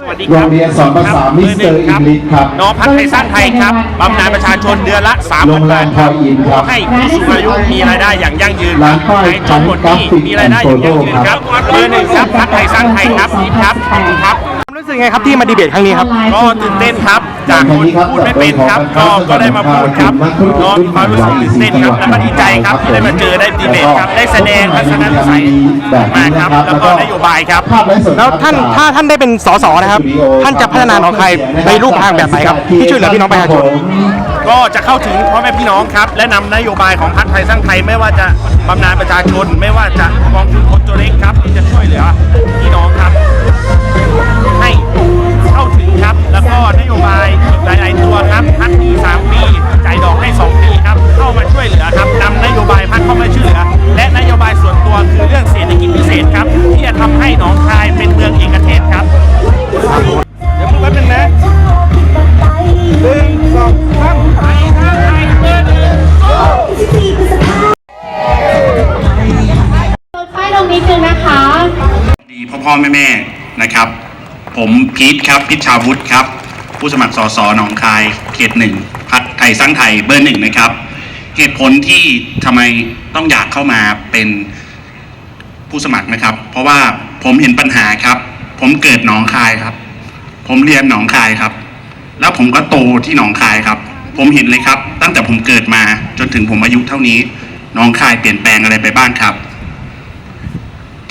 สวัสดีคโรรับงเรียนสอนภาษามิสเตอร์อิงลิชครับ น้องพัฒไทยสร้างไทยครับบำนาญประชาชนเดือนละ3 0 0โรง0แรบาทมพอยอินครับ ให้ผู้สูงอายุมีรายได้อย่างยั่งยืนร้านป้ายให้จนหมดหนี้กราฟิกมีรายได้อย่างยั่งยืนครับเบอร์หนึ่งครับพัฒไทยสร้างไทยครับนี่ครับขอบคุณครับรู้ สึกไงครับที่มาดีเบตครั้งนี้ครับ ก็ตื่นเต้นครับ จากคนพูดไม่เป็นครับก็ก็ได้มาพูดครับก็มีความรู้สึกตื่นเต้นครับแล้วก็ดีใจครับที่ได้มาเจอได้ดีเบตครับได้แสดงทัศนวิสัยมาครับแล้วก็นโยบายครับภาพไลฟ์สดแล้วท่านถ้าท่านได้เป็นสสนะครับ ท่านจะพัฒนาหนองคายในรูปทางแบบไหนครับที่ช่วยเหลือพี่น้องประชาชนก็จะเข้าถึงพ่อแม่พี่น้องครับ และนำนโยบายของพรรคไทยสร้างไทยไม่ว่าจะบำนาญประชาชน ไม่ว่าจะกองทุนคนตัวเล็กครับที่จะช่วยเหลือ นะคะดีพ่อพ่อแม่แม่นะครับ ผมพีทครับพิชชาวุฒิครับ ผู้สมัครสสหนองคายเขตหนึ่งพักไทยสร้างไทยเบอร์หนึ่งนะครับ เหตุผลที่ทำไมต้องอยากเข้ามาเป็นผู้สมัครนะครับ เพราะว่าผมเห็นปัญหาครับ ผมเกิดหนองคายครับ ผมเรียนหนองคายครับ แล้วผมก็โตที่หนองคายครับ ผมเห็นเลยครับ ตั้งแต่ผมเกิดมาจนถึงผมอายุเท่านี้หนองคายเปลี่ยนแปลงอะไรไปบ้างครับ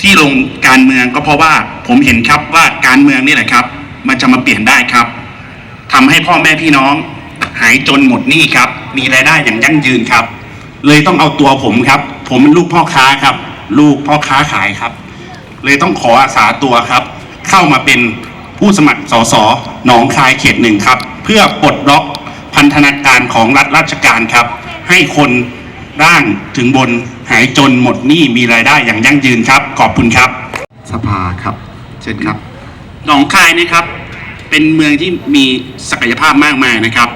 ที่ลงการเมืองก็เพราะว่าผมเห็นครับว่าการเมืองนี่แหละครับ มันจะมาเปลี่ยนได้ครับทำให้พ่อแม่พี่น้องหายจนหมดหนี้ครับ มีรายได้อย่างยั่งยืนครับ เลยต้องเอาตัวผมครับ ผมเป็นลูกพ่อค้าครับ ลูกพ่อค้าขายครับ เลยต้องขออาสาตัวครับ เข้ามาเป็นผู้สมัครสสหนองคายเขตหนึ่งครับ เพื่อปลดล็อกพันธนาการของรัฐราชการครับ ให้คน ร่างถึงบนหายจนหมดหนี้มีรายได้อย่างยั่งยืนครับ ขอบคุณครับ สภาครับ เชิญครับ หนองคายนะครับ เป็นเมืองที่มีศักยภาพมากมายนะครับ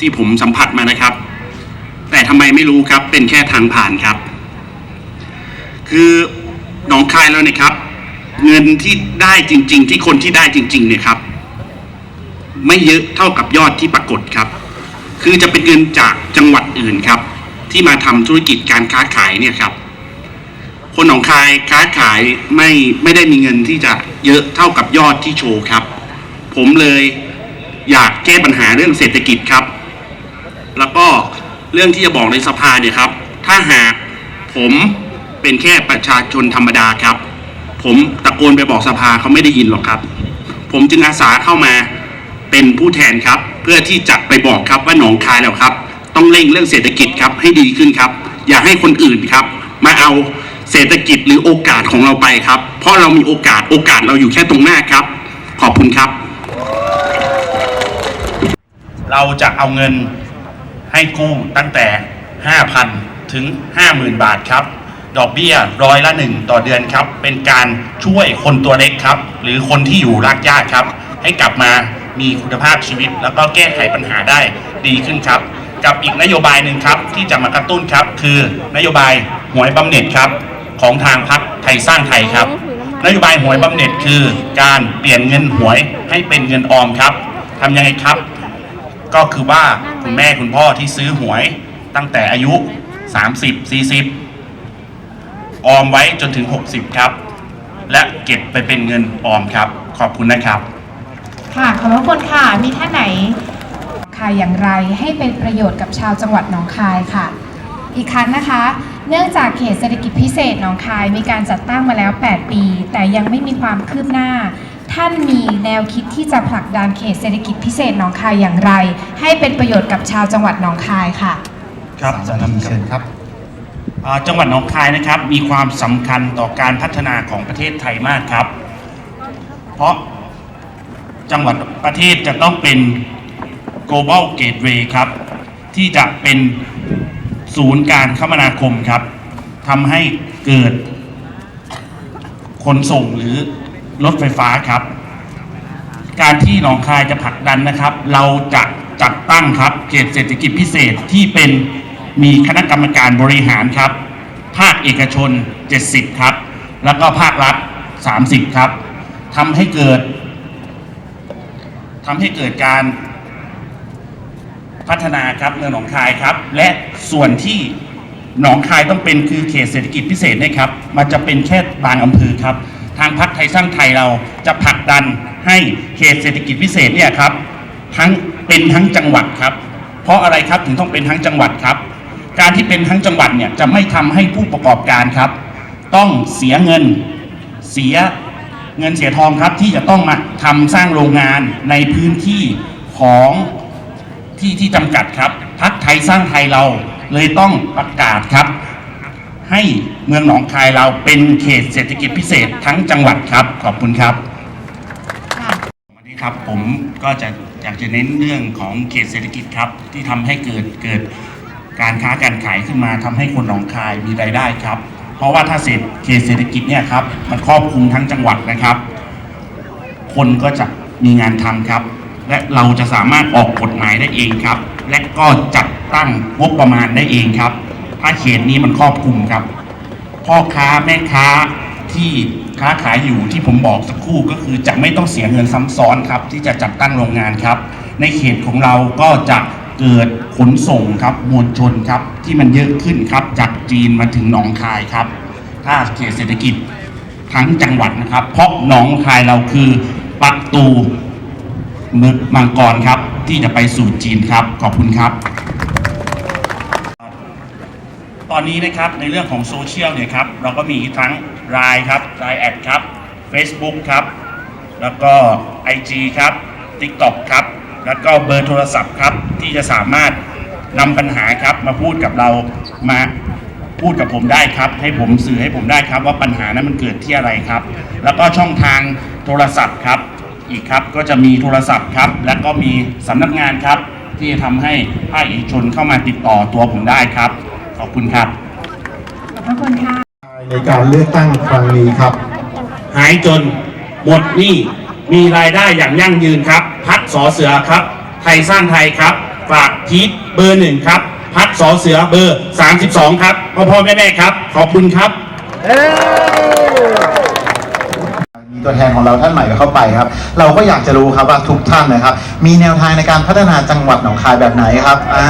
ที่ผมสัมผัสมานะครับ แต่ทำไมไม่รู้ครับ เป็นแค่ทางผ่านครับ คือหนองคายแล้วเนี่ยครับ เงินที่ได้จริง ๆ ที่คนที่ได้จริง ๆ เนี่ยครับ ไม่เยอะเท่ากับยอดที่ปรากฏครับ คือจะเป็นเงินจากจังหวัดอื่นครับ ที่มาทำธุรกิจการค้าขายเนี่ยครับ คนหนองคายค้าขายไม่ไม่ได้มีเงินที่จะเยอะเท่ากับยอดที่โชว์ครับ ผมเลยอยากแก้ปัญหาเรื่องเศรษฐกิจครับ แล้วก็เรื่องที่จะบอกในสภาเนี่ยครับ ถ้าหากผมเป็นแค่ประชาชนธรรมดาครับ ผมตะโกนไปบอกสภาเขาไม่ได้ยินหรอกครับ ผมจึงอาสาเข้ามาเป็นผู้แทนครับ เพื่อที่จะไปบอกครับว่าหนองคายแล้วครับ ต้องเร่งเรื่องเศรษฐกิจครับให้ดีขึ้นครับ อย่าให้คนอื่นครับ มาเอาเศรษฐกิจหรือโอกาสของเราไปครับ เพราะเรามีโอกาสโอกาสเราอยู่แค่ตรงหน้าครับ ขอบคุณครับ เราจะเอาเงินให้กู้ตั้งแต่ 5,000 ถึง 50,000 บาทครับ ดอกเบี้ยร้อยละหนึ่งต่อเดือนครับ เป็นการช่วยคนตัวเล็กครับ หรือคนที่อยู่รากหญ้าครับ ให้กลับมามีคุณภาพชีวิต แล้วก็แก้ไขปัญหาได้ดีขึ้นครับ กับอีกนโยบายหนึ่งครับที่จะมากระตุ้นครับ คือนโยบายหวยบำเหน็จครับของทางพรรคไทยสร้างไทยครับ นโยบายหวยบำเหน็จคือการเปลี่ยนเงินหวยให้เป็นเงินออมครับทำยังไงครับ ก็คือว่าคุณแม่คุณพ่อที่ซื้อหวยตั้งแต่อายุ 30 40 ออมไว้จนถึง 60 ครับ และเก็บไปเป็นเงินออมครับ ขอบคุณนะครับ ค่ะขอบพระคุณค่ะมีท่านไหนคายอย่างไร ให้เป็นประโยชน์กับชาวจังหวัดหนองคายค่ะ อีกครั้งนะคะ เนื่องจากเขตเศรษฐกิจพิเศษหนองคายมีการจัดตั้งมาแล้ว 8 ปี แต่ยังไม่มีความคืบหน้า ท่านมีแนวคิดที่จะผลักดันเขตเศรษฐกิจพิเศษหนองคายอย่างไร ให้เป็นประโยชน์กับชาวจังหวัดหนองคายค่ะ ครับสามนาทีเชิญครับอ่าจังหวัดหนองคายนะครับมีความสำคัญต่อการพัฒนาของประเทศไทยมากครับ เพราะจังหวัดประเทศจะต้องเป็น global gateway ครับ ที่จะเป็นศูนย์การคมนาคมครับทำให้เกิดขนส่งหรือรถไฟฟ้าครับ การที่หนองคายจะผลักดันนะครับ เราจะจัดตั้งครับเขตเศรษฐกิจพิเศษที่เป็นมีคณะกรรมการบริหารครับ ภาคเอกชน 70 ครับ แล้วก็ภาครัฐ 30 ครับทำให้เกิดทำให้เกิดการ พัฒนาครับเมืองหนองคายครับ และส่วนที่หนองคายต้องเป็นคือเขตเศรษฐกิจพิเศษนยครับ มันจะเป็นแค่บางอำเภอครับ ทางพรรคไทยสร้างไทยเราจะผลักดันให้เขตเศรษฐกิจพิเศษเนี่ยครับทั้งเป็นทั้งจังหวัดครับ เพราะอะไรครับถึงต้องเป็นทั้งจังหวัดครับ การที่เป็นทั้งจังหวัดเนี่ยจะไม่ทำให้ผู้ประกอบการครับ ต้องเสียเงินเสียเงินเสียทองครับที่จะต้องมาทำสร้างโรงงานในพื้นที่ของ ที่ที่จำกัดครับพักไทยสร้างไทยเราเลยต้องประกาศครับ ให้เมืองหนองคายเราเป็นเขตเศรษฐกิจพิเศษทั้งจังหวัดครับ ขอบคุณครับค่ะวันนี้ครับผมก็จะอยากจะเน้นเรื่องของเขตเศรษฐกิจครับ ที่ทำให้เกิดเกิดการค้าการขายขึ้นมาทำให้คนหนองคายมีรายได้ครับ เพราะว่าถ้าเศรษฐเขตเศรษฐกิจเนี่ยครับมันครอบคลุมทั้งจังหวัดนะครับ คนก็จะมีงานทำครับ และเราจะสามารถออกกฎหมายได้เองครับ และก็จัดตั้งงบประมาณได้เองครับ ถ้าเขตนี้มันครอบคลุมครับ พ่อค้าแม่ค้าที่ค้าขายอยู่ที่ผมบอกสักครู่ก็คือจะไม่ต้องเสียเงินซ้ำซ้อนครับ ที่จะจัดตั้งโรงงานครับ ในเขตของเราก็จะเกิดขนส่งครับมวลชนครับ ที่มันเยอะขึ้นครับ จากจีนมาถึงหนองคายครับ ถ้าเขตเศรษฐกิจทั้งจังหวัดนะครับ เพราะหนองคายเราคือประตู มืองมังกรครับ ที่จะไปสู่จีนครับ ขอบคุณครับ ตอนนี้นะครับในเรื่องของโซเชียลเนี่ยครับ เราก็มีทั้ง Line ครับ Line แอดครับ Facebook ครับ แล้วก็ IG ครับ TikTok ครับ แล้วก็เบอร์โทรศัพท์ครับ ที่จะสามารถนำปัญหาครับมาพูดกับเรามาพูดกับผมได้ครับ ให้ผมสื่อให้ผมได้ครับว่าปัญหานั้นมันเกิดที่อะไรครับ แล้วก็ช่องทางโทรศัพท์ครับ อีกครับก็จะมีโทรศัพท์ครับ แล้วก็มีสำนักงานครับ ที่จะทำให้ภาคเอกชนเข้ามาติดต่อตัวผมได้ครับ ขอบคุณครับขอบพระคุณค่ะในการเลือกตั้งครั้งนี้ครับ หายจนหมดหนี้มีรายได้อย่างยั่งยืนครับ พัดสอเสือครับ ไทยสร้างไทยครับ ฝากพีทเบอร์หนึ่งครับ พัดสอเสือเบอร์ 32 ครับพ่อพ่อแม่แม่ครับ ขอบคุณครับ มีตัวแทนของเราท่านใหม่เข้าไปครับ เราก็อยากจะรู้ครับว่าทุกท่านนะครับ มีแนวทางในการพัฒนาจังหวัดหนองคายแบบไหนครับอ่า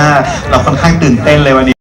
เราค่อนข้างตื่นเต้นเลยวันนี้